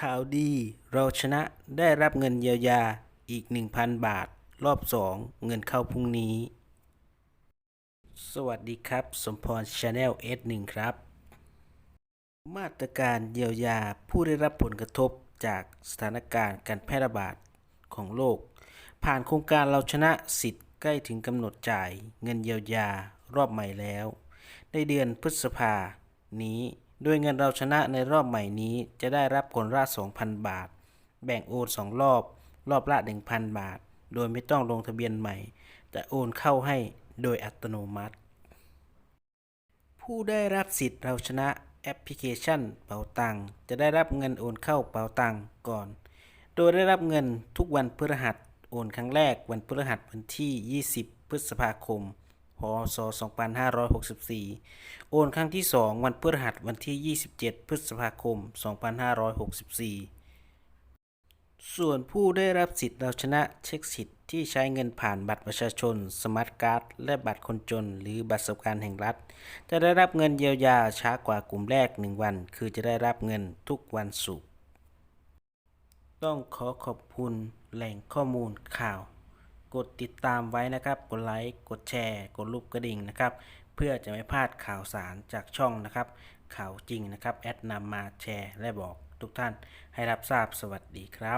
ข่าวดี เราชนะได้รับเงินเยียวยาอีก 1,000 บาท รอบ 2 เงินเข้าพรุ่งนี้ สวัสดีครับ สมพรชาแนล S1 ครับ มาตรการเยียวยาผู้ได้รับผลกระทบจากสถานการณ์การแพร่ระบาดของโรคผ่านโครงการเราชนะสิทธิ์ใกล้ถึงกำหนดจ่ายเงินเยียวยารอบใหม่แล้ว ในเดือนพฤษภานี้ โดยเงินเราชนะในรอบใหม่นี้จะได้รับคนละ2,000 บาท แบ่งโอนสองรอบ รอบละ 1,000 บาท โดยไม่ต้องลงทะเบียนใหม่ จะโอนเข้าให้โดยอัตโนมัติ ผู้ได้รับสิทธิ์เราชนะแอปพลิเคชันเป๋าตังจะได้รับเงินโอนเข้าเป๋าตังก่อน โดยได้รับเงินทุกวันพฤหัสโอนครั้งแรกวันพฤหัสวันที่ 20 พฤษภาคม พศ2564 โอนครั้งที่ 2 วันพฤหัสวันที่ 27 พฤษภาคม 2564 ส่วนผู้ได้รับสิทธิ์เราชนะเช็คสิทธิ์ที่ใช้เงินผ่านบัตรประชาชน สมาร์ทการ์ด และบัตรคนจน หรือบัตรสวัสดิการแห่งรัฐ จะได้รับเงินเยียวยาช้ากว่ากลุ่มแรก 1 วัน คือจะได้รับเงินทุกวันศุกร์ต้องขอขอบคุณแหล่งข้อมูลข่าว กดติดตามไว้นะครับ กดไลค์ กดแชร์ กดรูปกระดิ่งนะครับ เพื่อจะไม่พลาดข่าวสารจากช่องนะครับ ข่าวจริงนะครับ แอดนำมาแชร์และบอกทุกท่านให้รับทราบสวัสดีครับ